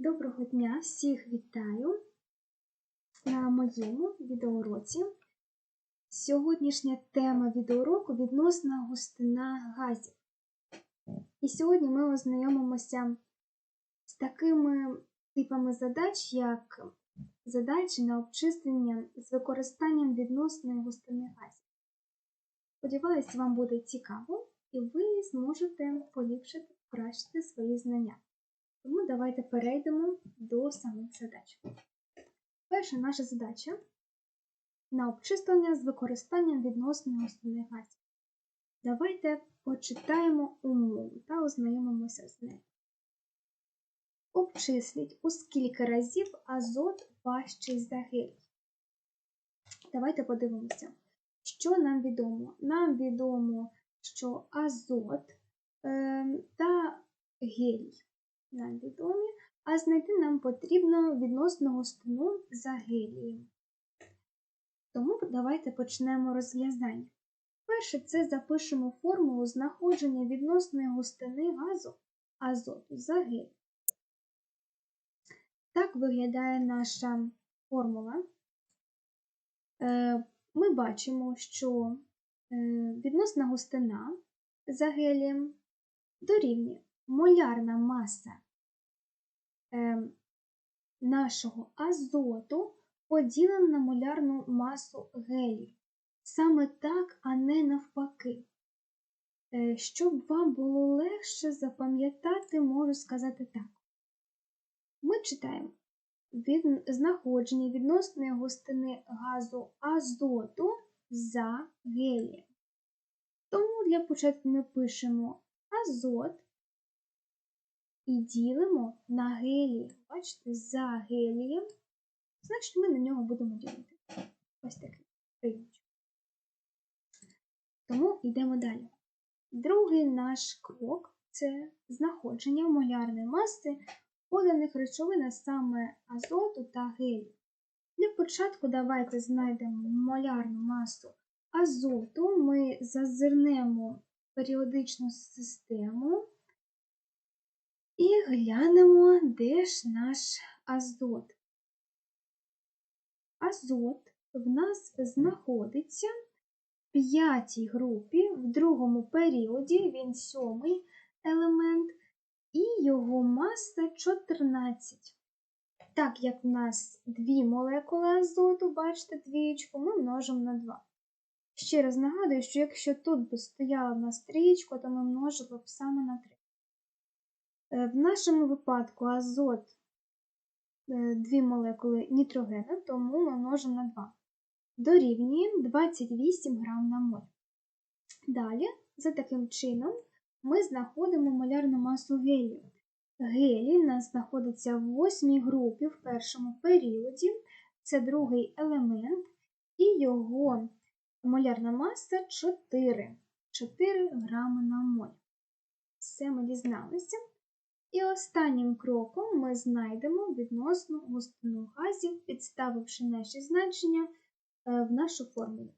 Доброго дня, всіх вітаю на моєму відеоуроці. Сьогоднішня тема відеоуроку відносна густина газів. І сьогодні ми ознайомимося з такими типами задач, як задачі на обчислення з використанням відносної густини газів. Сподіваюсь, вам буде цікаво і ви зможете поліпшити, покращити свої знання. Тому давайте перейдемо до самих задач. Перша наша задача на обчислення з використанням відносної густини газів. Давайте почитаємо умову та ознайомимося з нею. Обчисліть, у скільки разів азот важчий за гелій. Давайте подивимося, що нам відомо. Нам відомо, що азот е, та гелій нам відомі, а знайти нам потрібно відносну густину за гелієм. Тому давайте почнемо розв'язання. Перше, це запишемо формулу знаходження відносної густини газу азоту за гелій. Так виглядає наша формула. Е, ми бачимо, що е, відносна густина за гелієм дорівнює молярна маса е, нашого азоту поділена на молярну масу гелію. Саме так, а не навпаки. Е, щоб вам було легше запам'ятати, можу сказати так. Ми читаємо від знаходження відносної густини газу азоту за гелієм. Тому для початку ми пишемо азот і ділимо на гелій. Бачите, за гелієм, значить ми на нього будемо ділити. Ось такий прийомчик. Тому йдемо далі. Другий наш крок це знаходження молярної маси поданих речовин, а саме азоту та гелію. Для початку давайте знайдемо молярну масу азоту, ми зазирнемо періодичну систему і глянемо, де ж наш азот. Азот в нас знаходиться в п'ятій групі, в другому періоді, він сьомий елемент, і його маса 14. Так як в нас дві молекули азоту, бачите, двічку, ми множимо на 2. Ще раз нагадую, що якщо тут би стояла в нас трієчка, то ми множили б саме на 3. Е, в нашому випадку азот е, дві молекули нітрогену, тому ми множимо на 2. Дорівнює 28 грам на моль. Далі, за таким чином, ми знаходимо молярну масу гелію. Гелій в нас знаходиться в восьмій групі в першому періоді, це другий елемент, і його молярна маса 4 4 грами на моль. Все ми дізналися. І останнім кроком ми знайдемо відносну густину газів, підставивши наші значення е, в нашу формулу.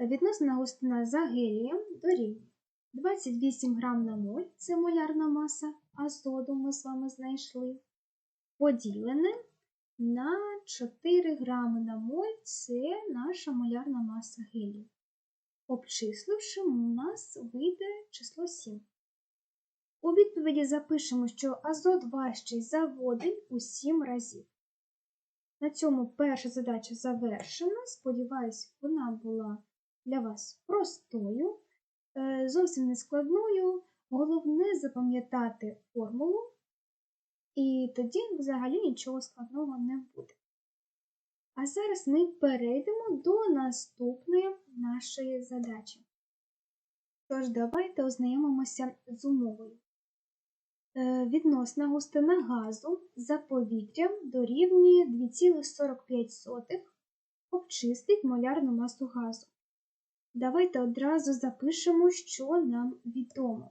Відносна густина за гелієм дорівнює 28 грам на моль це молярна маса азоду ми з вами знайшли. Поділене на 4 грами на моль це наша молярна маса гелію. Обчисливши, у нас вийде число 7. У відповіді запишемо, що азот важчий за водень у 7 разів. На цьому перша задача завершена. Сподіваюсь, вона була для вас простою, е, зовсім не складною. Головне запам'ятати формулу, і тоді взагалі нічого складного не буде. А зараз ми перейдемо до наступної нашої задачі. Тож, давайте ознайомимося з умовою. Е, відносна густина газу за повітрям дорівнює 2,45 обчистить молярну масу газу. Давайте одразу запишемо, що нам відомо.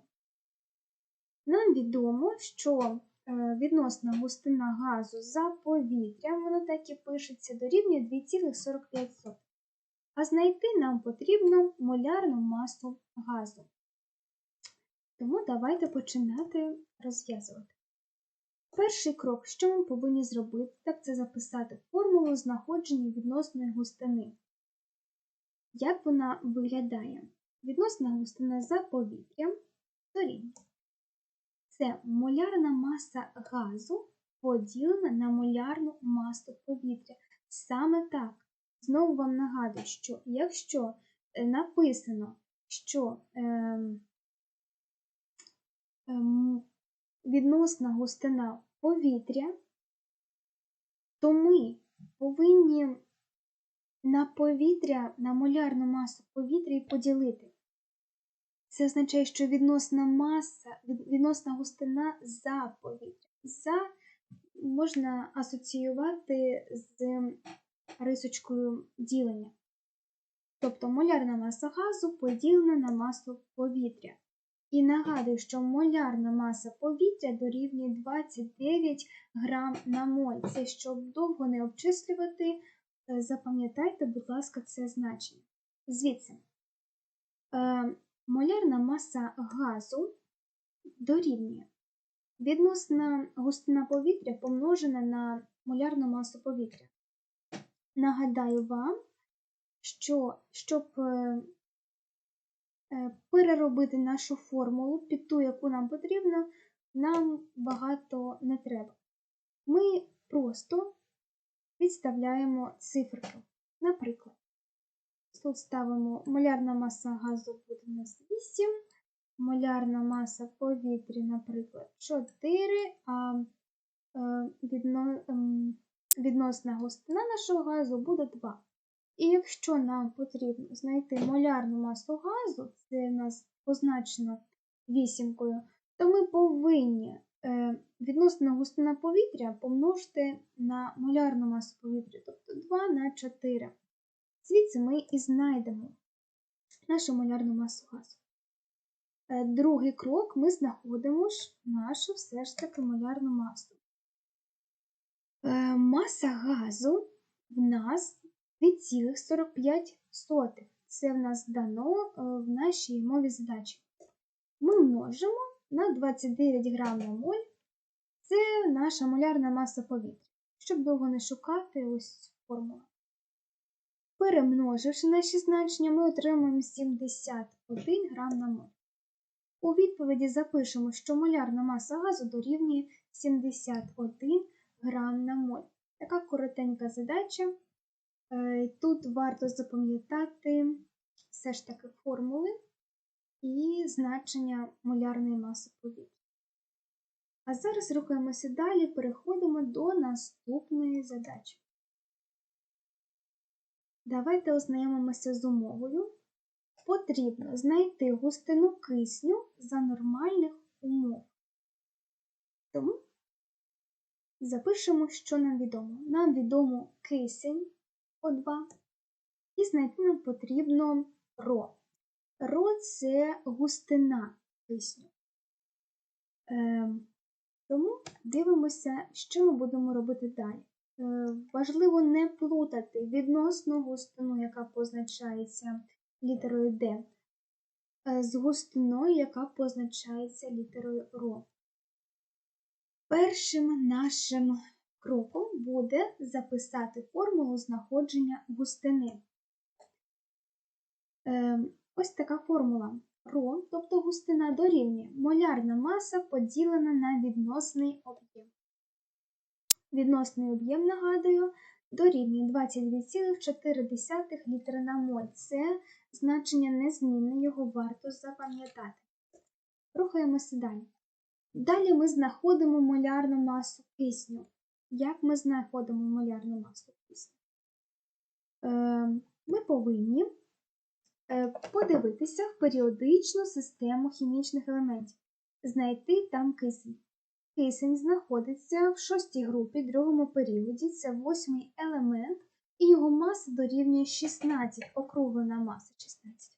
Нам відомо, що е, відносна густина газу за повітрям, воно так і пишеться, дорівнює 2,45. А знайти нам потрібно молярну масу газу. Тому давайте починати розв'язувати. Перший крок, що ми повинні зробити, так це записати формулу знаходження відносної густини. Як вона виглядає? Відносна густина за повітрям дорівнює. Це молярна маса газу поділена на молярну масу повітря. Саме так. Знову вам нагадую, що якщо е, написано, що ем, відносна густина повітря, то ми повинні на повітря, на молярну масу повітря і поділити. Це означає, що відносна маса, відносна густина за повітря. За можна асоціювати з рисочкою ділення. Тобто молярна маса газу поділена на масу повітря. І нагадую, що молярна маса повітря дорівнює 29 грам на моль. Це щоб довго не обчислювати, е, запам'ятайте, будь ласка, це значення. Звідси, е, молярна маса газу дорівнює відносна густина повітря помножена на молярну масу повітря. Нагадаю вам, що щоб е, переробити нашу формулу під ту, яку нам потрібно, нам багато не треба. Ми просто підставляємо циферки. Наприклад, тут ставимо молярна маса газу буде у нас 8, молярна маса повітря, наприклад, 4, а е, ем, відносна густина нашого газу буде 2. І якщо нам потрібно знайти молярну масу газу, це у нас позначено вісімкою, то ми повинні е, відносна густина повітря помножити на молярну масу повітря, тобто 2 на 4. Звідси ми і знайдемо нашу молярну масу газу. Е, Другий крок ми знаходимо ж нашу все ж таки молярну масу. Е, Маса газу в нас 2,45. Це в нас дано е, в нашій мові задачі. Ми множимо на 29 грам на моль. Це наша молярна маса повітря. Щоб довго не шукати, ось формула. Перемноживши наші значення, ми отримуємо 71 грам на моль. У відповіді запишемо, що молярна маса газу дорівнює 71 грам на моль. Така коротенька задача. Е, Тут варто запам'ятати все ж таки формули і значення молярної маси повітря. А зараз рухаємося далі, переходимо до наступної задачі. Давайте ознайомимося з умовою. Потрібно знайти густину кисню за нормальних умов. Тому запишемо, що нам відомо. Нам відомо кисень О2, і знайти нам потрібно ро. Ро це густина кисню. Е, тому дивимося, що ми будемо робити далі. Е, важливо не плутати відносну густину, яка позначається літерою D, е, з густиною, яка позначається літерою ро. Першим нашим кроком буде записати формулу знаходження густини. Е, ось така формула. Ро, тобто густина дорівнює молярна маса поділена на відносний об'єм. Відносний об'єм, нагадую, дорівнює 22,4 літри на моль. Це значення незмінне, його варто запам'ятати. Рухаємося далі. Далі ми знаходимо молярну масу кисню. Як ми знаходимо молярну масу кисню? Е, ми повинні е, подивитися в періодичну систему хімічних елементів, знайти там кисень. Кисень знаходиться в шостій групі, другому періоді, це восьмий елемент, і його маса дорівнює 16, округлена маса 16.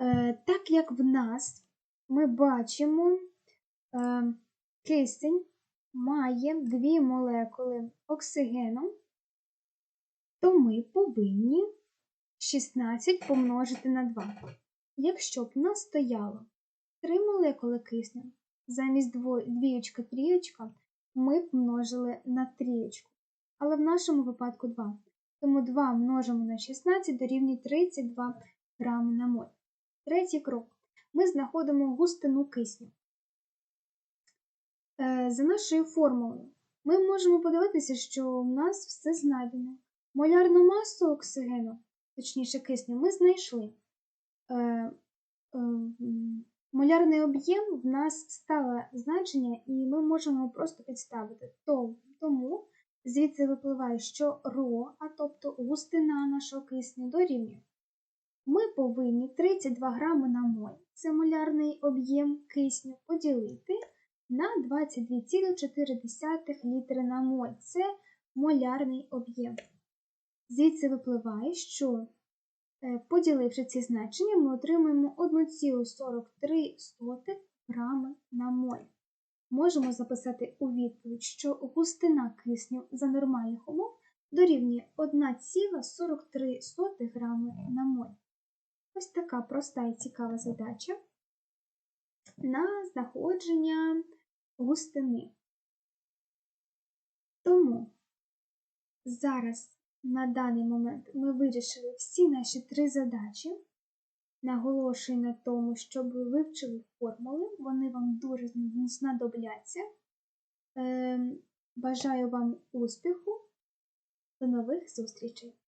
Е, так як в нас ми бачимо, кисень має дві молекули оксигену, то ми повинні 16 помножити на 2. Якщо б нас стояло 3 молекули кисню, замість двієчка, трієчка, ми б множили на трієчку. Але в нашому випадку 2. Тому 2 множимо на 16 дорівнює 32 грами на моль. Третій крок. Ми знаходимо густину кисню. Е, За нашою формулою ми можемо подивитися, що в нас все знайдено. Молярну масу оксигену, точніше кисню, ми знайшли. Е, е, Молярний об'єм в нас стале значення, і ми можемо просто підставити. Тому звідси випливає, що ро, а тобто густина нашого кисню дорівнює. Ми повинні 32 грами на моль, це молярний об'єм кисню, поділити на 22,4 літри на моль. Це молярний об'єм. Звідси випливає, що е, поділивши ці значення, ми отримаємо 1,43 грами на моль. Можемо записати у відповідь, що густина кисню за нормальних умов дорівнює 1,43 грами на моль. Ось така проста і цікава задача на знаходження густини. Тому зараз на даний момент ми вирішили всі наші три задачі. Наголошую на тому, щоб ви вивчили формули, вони вам дуже знадобляться. Ем, Бажаю вам успіху. До нових зустрічей!